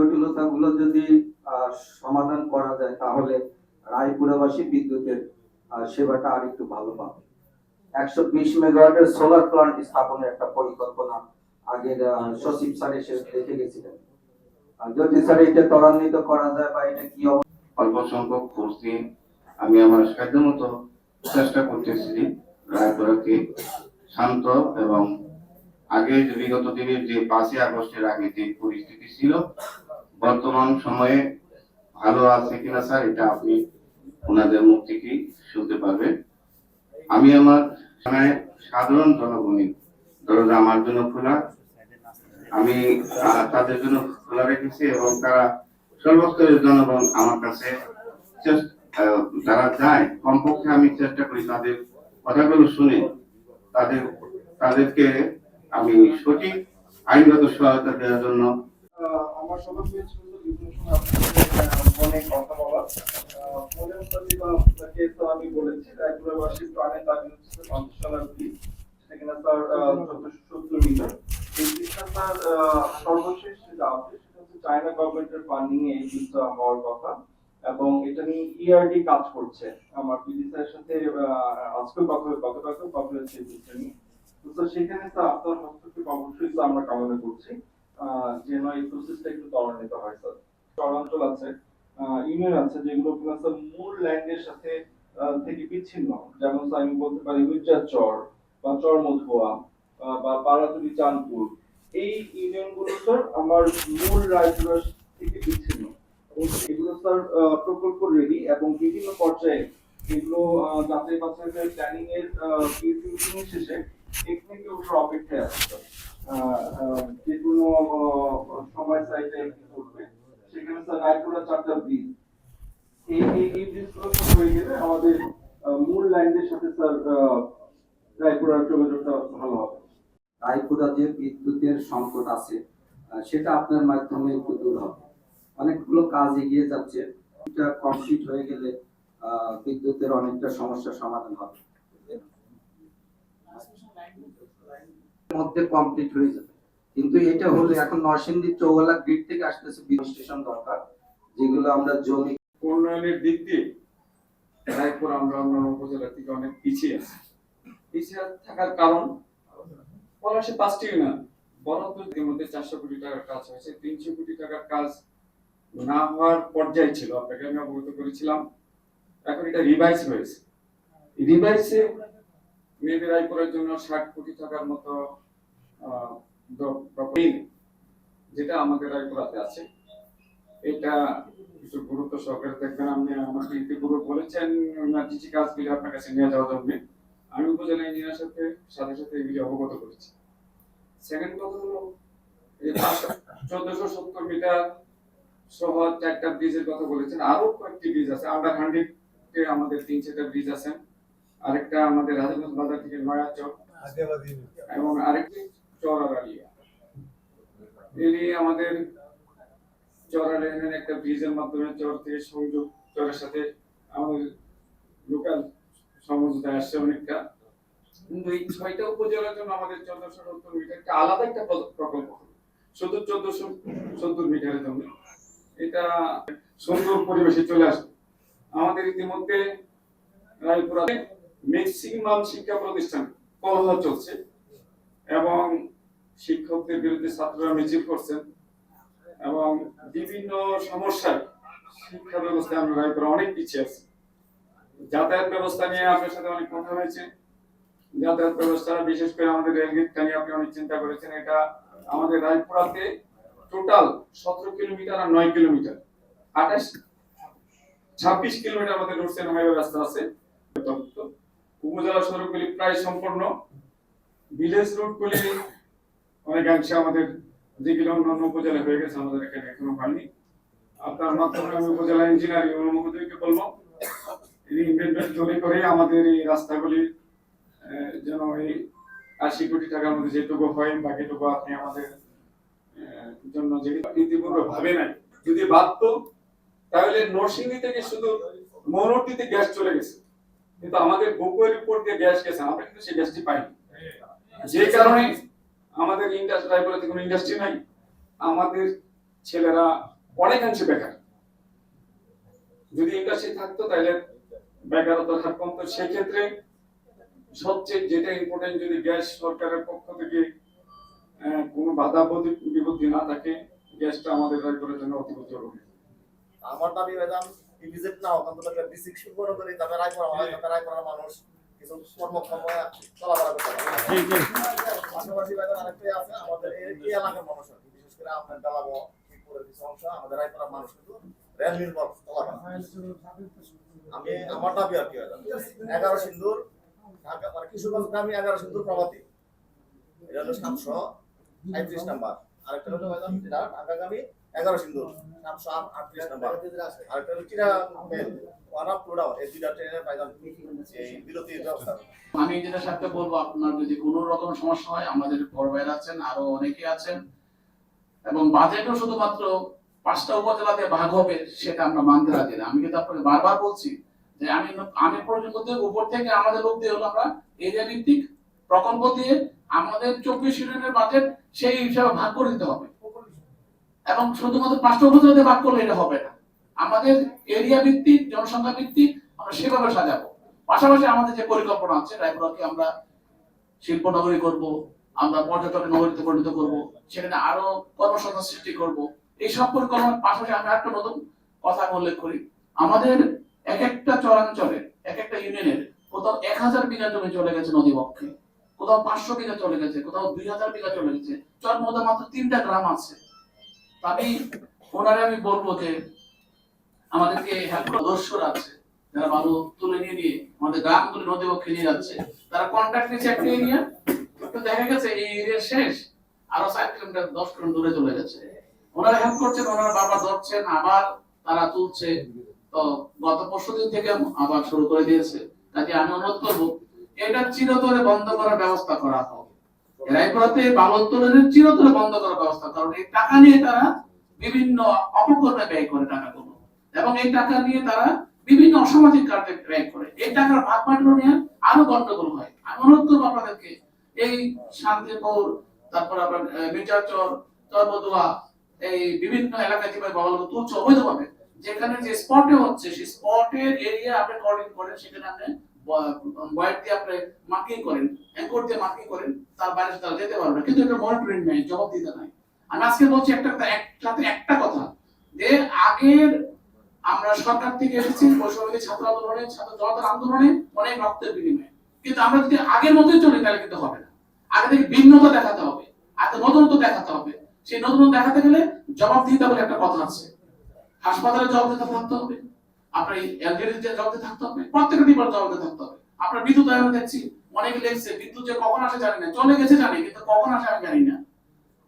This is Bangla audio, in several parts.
জটিলতাগুলো যদি সমাধান করা যায়, তাহলে রায়পুরাবাসী বিদ্যুতের সেবাটা আর একটু ভালো পাবে। একশো বিশ মেগাওয়াটের সোলার স্থাপনের একটা পরিকল্পনা আগের সচিব স্যার এসে দেখে গেছিলেন। যদি স্যার এটা ত্বরান্বিত করা যায় বা এটা কি অল্প সংখ্যক করছি আমি আমার সাধ্য মতো চেষ্টা করতেছি রায়পুরাকে শান্ত এবং আগে বিগত দিনের যে পাঁচই আগস্টের আগে যে পরিস্থিতি ছিল বর্তমান সময়ে ভালো আছে কিনা স্যার, এটা আপনি ওনাদের মুখ থেকেই শুনতে পারবেন। আমি আমার মানে সাধারণ জনগণের দরজা আমার জন্য খোলা, আমি তাদের জন্য খোলা রেখেছি এবং তারা সর্বস্তরের জনগণ আমার কাছে যারা যায়, কমপক্ষে আমি চেষ্টা করি তাদের কথাগুলো শুনে, তাদের, তাদেরকে আমি সঠিক আইনগত সহায়তা দেওয়ার জন্য আমার সবার হয়েছিল বিভিন্ন সময় কথা বলা ফোনের প্রতি বা তো আমি বলেছি রায়পুরবাসী প্রাণের দাবি হচ্ছে পঞ্চাশ সেখানে চোদ্দশো সত্তর মিটার এই স্যার আহ, সর্বশেষ যেটা আছে সেটা হচ্ছে চায়না গভর্নমেন্টের ফান্ডিং এ এই ফিসটা হওয়ার কথা এবং এটা নিয়ে ইআরডি কাজ করছে। আমার পিডি স্যারের সাথে আহ, আজকেও কথা গতকালকেও কথা হয়েছে এই ফিসটা নিয়ে। তো সেখানে স্যার আপনার হস্তক্ষেপ অবশ্যই আমরা কামনা করছি। যেন এই প্রসেসটা একটু ত্বরান্বিত হয় স্যার চরাঞ্চল আছে ইউনিয়ন আছে, যেগুলো স্যার মূল ল্যান্ডের সাথে থেকে বিচ্ছিন্ন। যেমন স্যার আমি বলতে পারি উইচার চর বা চর মধুয়া বা পাড়াতুলি চাঁদপুর। এই ইউনিয়নগুলো স্যার আমার মূল রায়পুরা থেকে বিচ্ছিন্ন। এগুলো স্যার প্রকল্প রেডি এবং বিভিন্ন পর্যায়ে এগুলো যাচাই বাছাই প্ল্যানিং এর শেষে টেকনিকে ওঠার অপেক্ষায় আছে সময় সাইটে করবে। সেখানে স্যার রায়পুরা চারটা ব্রিজ এই এই এই ব্রিজগুলো হয়ে গেলে আমাদের মূল ল্যান্ডের সাথে স্যার রায়পুরার যোগাযোগটা ভালো হবে। রায়পুরা যে বিদ্যুতের সংকট আছে সেটা আপনার মাধ্যমে একটু দূর হবে। অনেকগুলো কাজ এগিয়ে যাচ্ছে। এটা কমপ্লিট হয়ে গেলে আহ, বিদ্যুতের অনেকটা সমস্যার সমাধান হবে। মধ্যে কমপ্লিট হয়ে যাবে। কিন্তু এটা হলে এখন নরসিংদী চৌগালা গ্রিড থেকে আসতেছে বিদ্যুৎ স্টেশন দরকার, যেগুলো আমরা জমি উন্নয়নের দিক দিয়ে রায়পুর আমরা অন্যান্য উপজেলা থেকে অনেক পিছিয়ে আছি। পিছিয়ে থাকার কারণ পলাশে পাঁচটি ইউনিয়ন বরাদ্দ ইতিমধ্যে চারশো কোটি টাকার কাজ হয়েছে। তিনশো কোটি টাকার কাজ না হওয়ার পর্যায়ে ছিল, আপনাকে আমি অবগত করেছিলাম। এখন এটা রিভাইজ হয়েছে। রিভাইসে মেয়েদের রায়পুরের জন্য ষাট কোটি টাকার মতো যেটা আমাদের রায়পুরাতে আছে। এটা একটু গুরুত্ব সহকারে দেখবেন। আপনি আমাকে ইতিপূর্বে বলেছেন ইমার্জেন্সি কাজগুলি আপনার কাছে নিয়ে যাওয়ার জন্য। আমি উপজেলা ইঞ্জিনিয়ার সাথে সাথে সাথে এগুলি অবগত করেছি। সেকেন্ড কথা হলো চোদ্দশো সত্তর মিটার সহ চারটা ব্রিজের কথা বলেছেন। আরও কয়েকটি ব্রিজ আছে। আন্ডার হান্ড্রেড আমাদের তিন চারটা ব্রিজ আছে। আরেকটা আমাদের রাজাগঞ্জ বাজার থেকে নয়া চক। এবং আরেকটি আমাদের চরার এখানে একটা ব্রিজের মাধ্যমে চর থেকে সংযোগ চরের সাথে আমাদের লোকাল আসছে অনেকটা। কিন্তু এই ছয়টা উপজেলার জন্য আমাদের চোদ্দশো সত্তর মিটার একটা আলাদা একটা প্রকল্প শুধু চোদ্দশো সত্তর মিটারের জন্য। এটা সুন্দর পরিবেশে চলে আসবে আমাদের ইতিমধ্যে রায়পুরাতে ম্যাক্সিমাম শিক্ষা প্রতিষ্ঠান কলহ চলছে এবং শিক্ষকদের বিরুদ্ধে ছাত্ররা মিছিল করছেন এবং বিভিন্ন সমস্যায় শিক্ষা ব্যবস্থা আমরা রায়পুরা অনেক পিছিয়ে আছি। যাতায়াত ব্যবস্থা নিয়ে আপনার সাথে অনেক কথা হয়েছে। যাতায়াত ব্যবস্থা, বিশেষ করে আমাদের রেলগেটটা নিয়ে আপনি অনেক চিন্তা করেছেন, এটা আমাদের রায়পুরাতে টোটাল সতেরো কিলোমিটার আর নয় কিলোমিটার। আঠাশ, ছাব্বিশ কিলোমিটার আমাদের রোড সেন হাইওয়ে রাস্তা আছে। উপজেলা সড়কগুলি প্রায় সম্পূর্ণ। ভিলেজ রোডগুলি অনেকাংশে আমাদের যেগুলো অন্যান্য উপজেলা হয়ে গেছে, আমাদের এখানে এখনও হয়নি। আপনার মাধ্যমে আমি উপজেলা ইঞ্জিনিয়ার মহোদয়কে বলব ইনভেস্টমেন্ট করে আমাদের এই রাস্তাগুলি যেন এই আশি কোটি টাকার মধ্যে যেটুকু হয় বাকিটুকু আপনি আমাদের জন্য যে ইতিপূর্বে ভাবে নাই। যদি ভাবতো তাহলে নরসিংদী থেকে শুধু মনোটিতে গ্যাস চলে গেছে। কিন্তু আমাদের বকুয়ের উপর দিয়ে গ্যাস গেছে, আমরা কিন্তু সেই গ্যাসটি পাইনি। যে কারণে আমাদের ইন্ডাস্ট্রি রায়পুরাতে কোনো ইন্ডাস্ট্রি নাই, আমাদের ছেলেরা অনেকাংশে বেকার। যদি ইন্ডাস্ট্রি থাকতো তাহলে বেকারতার হার কমতো। সেক্ষেত্রে সবচেয়ে যেটা ইম্পর্টেন্ট যদি গ্যাস সরকারের পক্ষ থেকে কোনো বাধা বিপত্তি- না থাকে, গ্যাসটা আমাদের রায়পুরের জন্য অতি জরুরি আমার দাবি, ম্যাডাম ইভিজিট না অন্তত একটা ডিস্ট্রিক্ট শুরু করে যাতে রায় করা মানুষ কিছু কর্মক্ষম চলাফেরা করতে পারে পাশাপাশি ম্যাডাম আরেকটাই আছে আমাদের এই এলাকার মানুষ বিশেষ করে আপনার ডালাবো শিবপুরের কিছু অংশ আমাদের রায় করার মানুষ কিন্তু রেল নির্ভর চলাফেরা আরেকটা হলো ঢাকাগামী এগারো ব্যবস্থা। আমি যেটা সাথে বলব, আপনার যদি রকম সমস্যা হয়, আমাদের বড় আছেন, আরও অনেকে আছেন, এবং বাজেটও শুধুমাত্র পাঁচটা উপজেলাতে ভাগ হবে, সেটা আমরা মানতে রাজি না। আমি কিন্তু বারবার বলছি যে আমি আমি পর্যন্ত উপর থেকে আমাদের লোক দিয়ে হলো আমরা এরিয়া ভিত্তিক প্রকল্প দিয়ে আমাদের চব্বিশ ইউনিয়নের বাজেট সেই হিসাবে ভাগ করে দিতে হবে। এবং শুধুমাত্র পাঁচটা উপজেলাতে ভাগ করলে এটা হবে না। আমাদের এরিয়া ভিত্তিক, জনসংখ্যা ভিত্তিক আমরা সেভাবে সাজাবো। পাশাপাশি আমাদের যে পরিকল্পনা আছে, রায়পুরাকে আমরা শিল্প নগরী করব, আমরা পর্যটন নগরীতে পরিণত করব, সেখানে আরও কর্মসংস্থান সৃষ্টি করব। এই সব পরিকল্পনার পাশাপাশি আমি একটা নতুন কথা উল্লেখ করি। আমাদের এক একটা চরাঞ্চলে, এক একটা ইউনিয়নের কোথাও এক হাজার বিঘা জমি চলে গেছে নদীপক্ষে কোথাও পাঁচশো বিঘা চলে গেছে, কোথাও দুই হাজার বিঘা চলে গেছে। চর মধ্যে মাত্র তিনটা গ্রাম আছে। আমি ওনারে আমি বলব যে আমাদেরকে হেল্প আছে, যারা বালু তুলে নিয়ে নিয়ে আমাদের গ্রামগুলি নিয়ে যাচ্ছে, তারা কন্ট্রাক্ট একটা এরিয়া তো দেখা গেছে এই এরিয়া শেষ, আরও কিলোমিটার, দশ কিলোমিটার দূরে চলে গেছে। ওনারা হেল্প করছেন, ওনারা বারবার ধরছেন, আবার তারা তুলছে। তো গত পরশু দিন থেকে আবার শুরু করে দিয়েছে। কাজে আমি অনুরোধ করব, এটা চিরতরে বন্ধ করার ব্যবস্থা করা হোক। রায়পুরাতে বালু উত্তোলনের চিরতরে বন্ধ করার ব্যবস্থা, কারণ এই টাকা নিয়ে তারা বিভিন্ন অপকর্মে ব্যয় করে টাকাগুলো। এবং এই টাকা নিয়ে তারা বিভিন্ন অসামাজিক কার্যে ব্যয় করে। এই টাকার ভাগ বাটোয়ারা নিয়ে আরও গন্ডগোল হয়। আমি অনুরোধ করব আপনাদেরকে, এই শান্তিপুর তারপর আপনার মির্জাচর চরবদুয়া এই বিভিন্ন এলাকায় যেভাবে বাবাগুলো তুলছে, অবৈধভাবে, যেখানে যে স্পটে হচ্ছে, সেই স্পটের এরিয়া আপনি করেন, সেখানে আপনি করেন দিয়ে করেন, তার বাইরে যেতে পারবে না। কিন্তু নাই নাই। আজকে বলছি একটা একটা কথা, যে আগের আমরা সরকার থেকে এসেছি ছাত্র আন্দোলনে আন্দোলনে অনেক রক্তের বিনিময়ে। কিন্তু আমরা যদি আগের মতোই চলি, তাহলে কিন্তু হবে না। আগে থেকে ভিন্নতা দেখাতে হবে, আগে নতুনত্ব দেখাতে হবে। সেই নতুনত্ব দেখাতে গেলে জবাব দিতে বলে একটা কথা আছে। হাসপাতালে জবাব দিতে থাকতে হবে। আপনার এলজিডি জবাব দিতে থাকতে হবে, প্রত্যেকটা ডিপার্ট জবাব দিতে থাকতে হবে। আপনার বিদ্যুৎ দেখছি, অনেকে লেগছে বিদ্যুৎ যে কখন আসে জানি না, চলে গেছে জানি, কিন্তু কখন আসে আমি জানি না।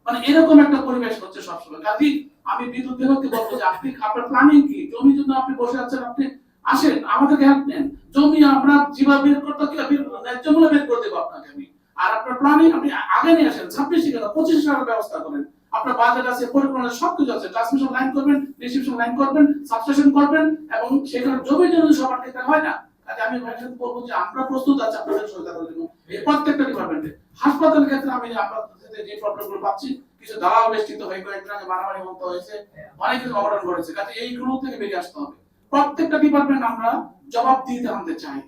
মানে এরকম একটা পরিবেশ হচ্ছে সবসময়। কাজী, আমি বিদ্যুৎ বিভাগকে বলব যে আপনি, আপনার প্ল্যানিং কি? জমি জন্য আপনি বসে আছেন, আপনি আসেন, আমাদেরকে হেল্প নেন। জমি আমরা যেভাবে বের করতে কি বের ন্যায্য বের করে দেবো আপনাকে আমি আর আপনার প্ল্যানিং আপনি আগে নিয়ে আসেন, ছাব্বিশ পঁচিশ সালের ব্যবস্থা করেন। আপনার বাজেট আছে পরিকল্পনা সবকিছু আছে। ট্রান্সমিশন লাইন করবেন ডিস্ট্রিবিউশন লাইন করবেন সাবস্টেশন করবেন, এবং সেখানে জমি জন্য সবার ক্ষেত্রে হয় না কাজে আমি বলব যে আমরা প্রস্তুত আছি আপনাদের সহায়তা করার জন্য। প্রত্যেকটা ডিপার্টমেন্টে হাসপাতালের ক্ষেত্রে আমি আমরা যে প্রবলেমগুলো পাচ্ছি, কিছু দালাল বেষ্টিত হয়ে কয়েকদিন আগে মারামারি মতো হয়েছে, অনেক কিছু অঘটন ঘটেছে। কাজে এইগুলো থেকে বেরিয়ে আসতে হবে। প্রত্যেকটা ডিপার্টমেন্ট আমরা জবাব দিতে আনতে চাই।